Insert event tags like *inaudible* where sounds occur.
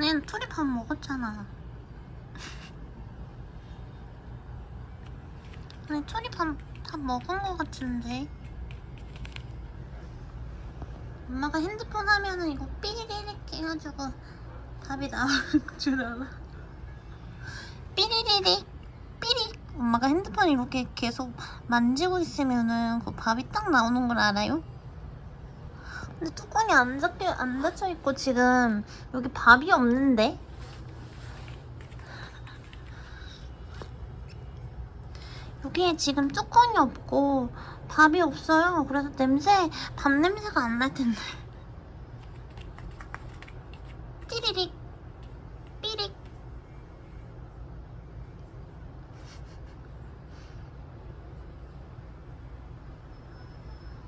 얘는 둘이 밥 먹었잖아. 아니, 둘이 밥, 다 먹은 거 같은데. 엄마가 핸드폰 하면은 이거 삐리릭 해가지고 답이 나올 *laughs* 줄 알아. *laughs* 삐리리릭, 삐릭. 이렇게 계속 만지고 있으면은 그 밥이 딱 나오는 걸 알아요? 근데 뚜껑이 안 닫혀, 안 닫혀 있고 지금 여기 밥이 없는데? 여기에 지금 뚜껑이 없고 밥이 없어요. 그래서 냄새, 밥 냄새가 안 날 텐데. 띠리릭.